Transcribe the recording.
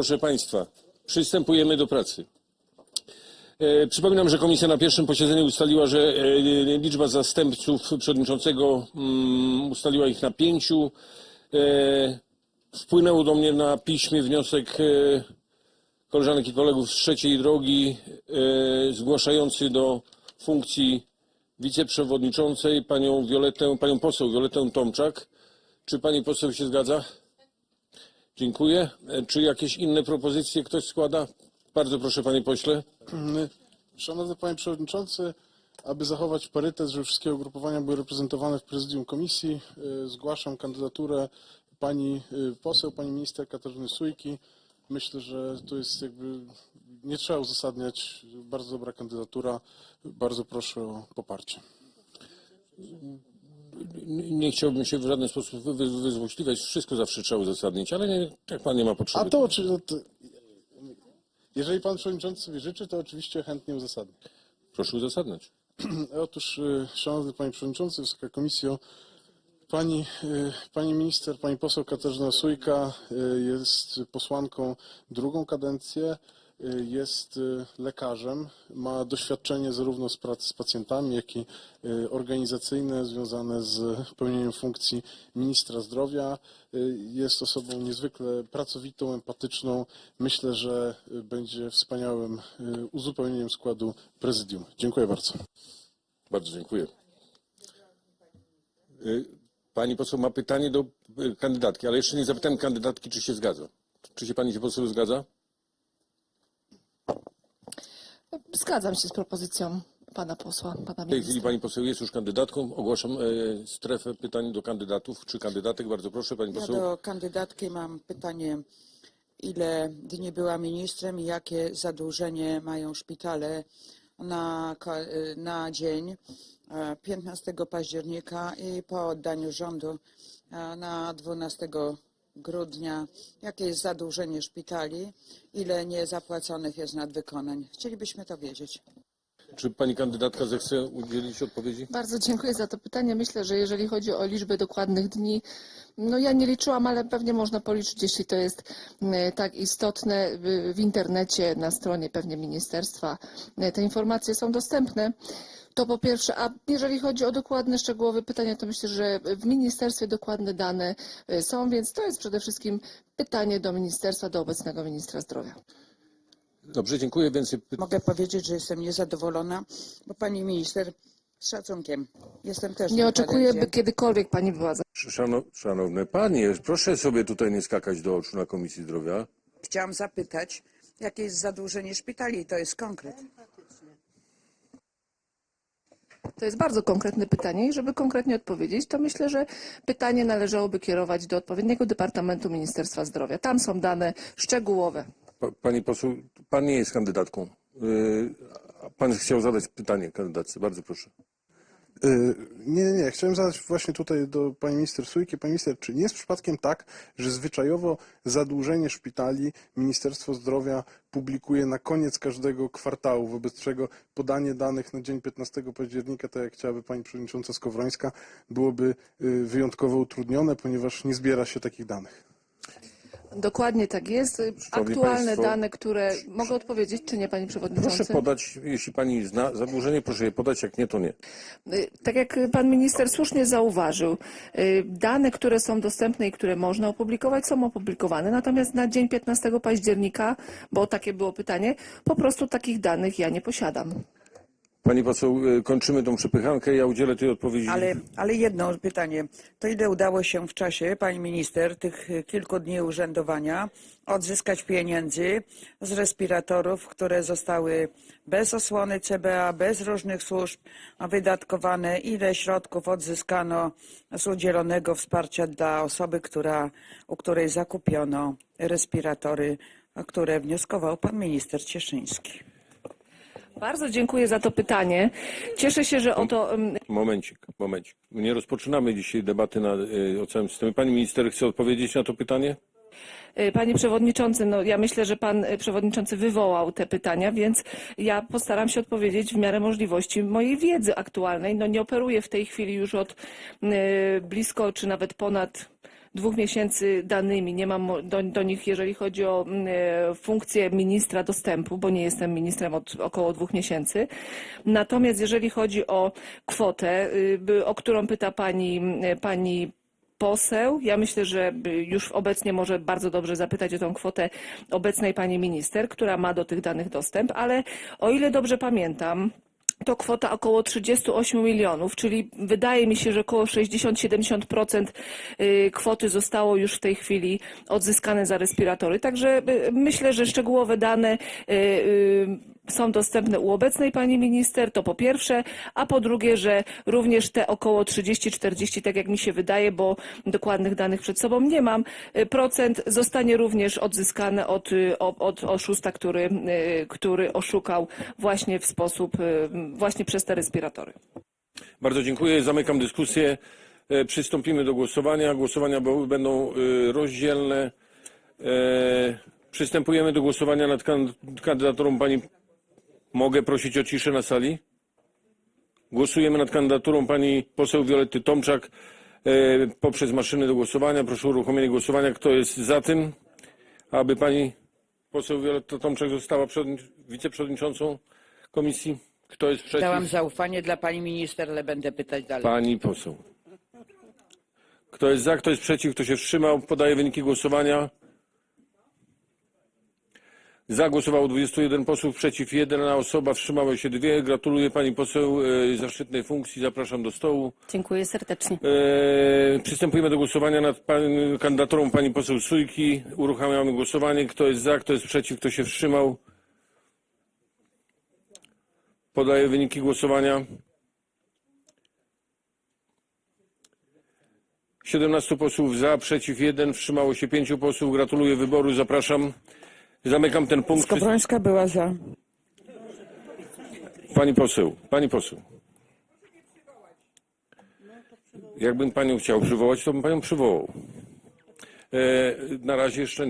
Proszę Państwa, przystępujemy do pracy. E, Przypominam, że komisja na pierwszym posiedzeniu ustaliła, że e, liczba zastępców przewodniczącego mm, ustaliła ich na pięciu. E, Wpłynęło do mnie na piśmie wniosek koleżanek i kolegów z trzeciej drogi zgłaszający do funkcji wiceprzewodniczącej panią Violetę, panią poseł Violetę Tomczak. Czy pani poseł się zgadza? Dziękuję. Czy jakieś inne propozycje ktoś składa? Bardzo proszę, panie pośle. Szanowny Panie Przewodniczący, aby zachować parytet, żeby wszystkie ugrupowania były reprezentowane w prezydium komisji, y, zgłaszam kandydaturę pani y, poseł, pani minister Katarzyny Sujki. Myślę, że to jest jakby, nie trzeba uzasadniać, bardzo dobra kandydatura. Bardzo proszę o poparcie. Nie chciałbym się w żaden sposób wy- wy- wyzłośliwiać. Wszystko zawsze trzeba uzasadnić, ale nie, jak pan nie ma A potrzeby. to oczywiście, to, jeżeli Pan Przewodniczący sobie życzy, to oczywiście chętnie uzasadnię. Proszę uzasadniać. Otóż, y, Szanowny Panie Przewodniczący, Wysoka Komisjo, Pani, y, pani Minister, Pani Poseł Katarzyna Sujka y, jest posłanką drugą kadencję, jest y, lekarzem, ma doświadczenie zarówno z pracy z pacjentami, jak i y, organizacyjne związane z pełnieniem funkcji Ministra Zdrowia. Y, Jest osobą niezwykle pracowitą, empatyczną. Myślę, że będzie wspaniałym uzupełnieniem składu prezydium. Dziękuję bardzo. Bardzo dziękuję. Pani poseł ma pytanie do kandydatki, ale jeszcze nie zapytałem kandydatki, czy się zgadza. Czy się pani poseł zgadza? Zgadzam się z propozycją pana posła, pana W tej ministra. chwili pani poseł jest już kandydatką. Ogłaszam e, strefę pytań do kandydatów czy kandydatek. Bardzo proszę, pani Ja poseł. do kandydatki mam pytanie, ile dni była ministrem i jakie zadłużenie mają szpitale na, na dzień e, 15 października i po oddaniu rządu e, na 12 grudnia. Jakie jest zadłużenie szpitali, ile niezapłaconych jest nadwykonań. Chcielibyśmy to wiedzieć. Czy pani kandydatka zechce udzielić odpowiedzi? Bardzo dziękuję za to pytanie. Myślę, że jeżeli chodzi o liczbę dokładnych dni, no ja nie liczyłam, ale pewnie można policzyć, jeśli to jest e, tak istotne. W- internecie, na stronie pewnie ministerstwa te informacje są dostępne. To po pierwsze, a jeżeli chodzi o dokładne, szczegółowe pytania, to myślę, że w ministerstwie dokładne dane e, są, więc to jest przede wszystkim pytanie do ministerstwa, do obecnego ministra zdrowia. Dobrze, dziękuję. Pytań. Mogę powiedzieć, że jestem niezadowolona, bo pani minister z szacunkiem. Jestem też Nie oczekuję, by kiedykolwiek pani była Szano, szanowne panie, proszę sobie tutaj nie skakać do oczu na Komisji Zdrowia. Chciałam zapytać, jakie jest zadłużenie szpitali? To jest konkret. To jest bardzo konkretne pytanie i żeby konkretnie odpowiedzieć, to myślę, że pytanie należałoby kierować do odpowiedniego Departamentu Ministerstwa Zdrowia. Tam są dane szczegółowe. Pa, pani poseł, pan nie jest kandydatką. A pan chciał zadać pytanie kandydatce. Bardzo proszę. Y, Nie, nie, nie. Chciałem zadać właśnie tutaj do pani minister Sujki. Pani minister, czy nie jest przypadkiem tak, że zwyczajowo zadłużenie szpitali Ministerstwo Zdrowia publikuje na koniec każdego kwartału, wobec czego podanie danych na dzień 15 października, tak jak chciałaby pani przewodnicząca Skowrońska, byłoby y, wyjątkowo utrudnione, ponieważ nie zbiera się takich danych. Dokładnie tak jest. Szanowni Aktualne państwo, dane, które mogę odpowiedzieć, czy nie, panie przewodniczący? Proszę podać, jeśli pani zna zadłużenie, proszę je podać, jak nie, to nie. Y, Tak jak pan minister słusznie zauważył, y, dane, które są dostępne i które można opublikować, są opublikowane. Natomiast na dzień 15 października, bo takie było pytanie, po prostu takich danych ja nie posiadam. Pani poseł, yy, kończymy tą przepychankę. Ja udzielę tej odpowiedzi. Ale, ale jedno pytanie. To ile udało się w czasie, pani minister, tych kilku dni urzędowania odzyskać pieniędzy z respiratorów, które zostały bez osłony CBA, bez różnych służb wydatkowane? Ile środków odzyskano z udzielonego wsparcia dla osoby, która, u której zakupiono respiratory, o które wnioskował pan minister Cieszyński? Bardzo dziękuję za to pytanie. Cieszę się, że o to em, Momencik, momencik. Nie rozpoczynamy dzisiaj debaty na, y, o całym systemie. Pani minister chce odpowiedzieć na to pytanie? Y, Panie Przewodniczący, no ja myślę, że Pan y, Przewodniczący wywołał te pytania, więc ja postaram się odpowiedzieć w miarę możliwości mojej wiedzy aktualnej. No nie operuję w tej chwili już od blisko czy nawet ponad dwóch miesięcy danymi. Nie mam do, do nich, jeżeli chodzi o mm, e, funkcję ministra dostępu, bo nie jestem ministrem od około dwóch miesięcy. Natomiast jeżeli chodzi o kwotę, y, o którą pyta pani, mm, pani poseł. Ja myślę, że już obecnie może bardzo dobrze zapytać o tą kwotę obecnej pani minister, która ma do tych danych dostęp, ale o ile dobrze pamiętam, to kwota około 38 milionów, czyli wydaje mi się, że około 60-70% y, kwoty zostało już w tej chwili odzyskane za respiratory. Także y, myślę, że szczegółowe dane y, są dostępne u obecnej pani minister, to po pierwsze, a po drugie, że również te około 30-40, tak jak mi się wydaje, bo dokładnych danych przed sobą nie mam, y, procent zostanie również odzyskane od, y, od, oszusta, który, y, który oszukał właśnie w sposób, właśnie przez te respiratory. Bardzo dziękuję. Zamykam dyskusję. E, Przystąpimy do głosowania. Głosowania będą rozdzielne. E, Przystępujemy do głosowania nad kan- kandydaturą pani. Mogę prosić o ciszę na sali? Głosujemy nad kandydaturą pani poseł Violetty Tomczak e, poprzez maszyny do głosowania. Proszę o uruchomienie głosowania. Kto jest za tym, aby pani poseł Violetta Tomczak została przewodni- wiceprzewodniczącą komisji? Kto jest przeciw? Dałam zaufanie dla pani minister, ale będę pytać dalej. Pani poseł. Kto jest za, kto jest przeciw, kto się wstrzymał? Podaję wyniki głosowania. Za głosowało 21 posłów, przeciw 1 osoba, wstrzymało się dwie. Gratuluję pani poseł e, zaszczytnej funkcji. Zapraszam do stołu. Dziękuję serdecznie. E, przystępujemy do głosowania nad pan, kandydaturą pani poseł Sujki. Uruchamiamy głosowanie. Kto jest za, kto jest przeciw, kto się wstrzymał? Podaję wyniki głosowania. 17 posłów za, przeciw 1, wstrzymało się 5 posłów. Gratuluję wyboru, zapraszam. Zamykam ten punkt. Skowrońska była za. Pani poseł, pani poseł. Jakbym panią chciał przywołać, to bym panią przywołał. E, na razie jeszcze